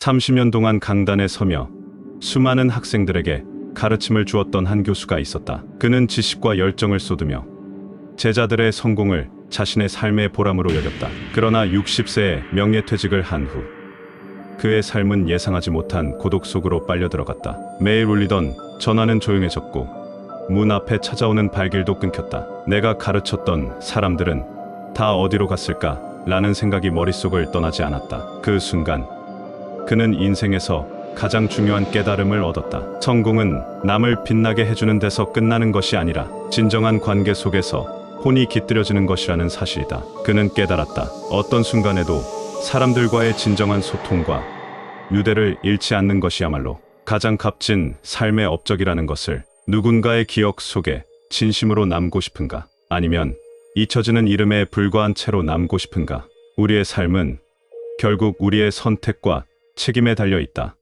30년 동안 강단에 서며 수많은 학생들에게 가르침을 주었던 한 교수가 있었다. 그는 지식과 열정을 쏟으며 제자들의 성공을 자신의 삶의 보람으로 여겼다. 그러나 60세에 명예퇴직을 한 후 그의 삶은 예상하지 못한 고독 속으로 빨려 들어갔다. 매일 울리던 전화는 조용해졌고 문 앞에 찾아오는 발길도 끊겼다. 내가 가르쳤던 사람들은 다 어디로 갔을까? 라는 생각이 머릿속을 떠나지 않았다. 그 순간 그는 인생에서 가장 중요한 깨달음을 얻었다. 성공은 남을 빛나게 해주는 데서 끝나는 것이 아니라 진정한 관계 속에서 혼이 깃들여지는 것이라는 사실이다. 그는 깨달았다. 어떤 순간에도 사람들과의 진정한 소통과 유대를 잃지 않는 것이야말로 가장 값진 삶의 업적이라는 것을 누군가의 기억 속에 진심으로 남고 싶은가? 아니면 잊혀지는 이름에 불과한 채로 남고 싶은가? 우리의 삶은 결국 우리의 선택과 책임에 달려 있다.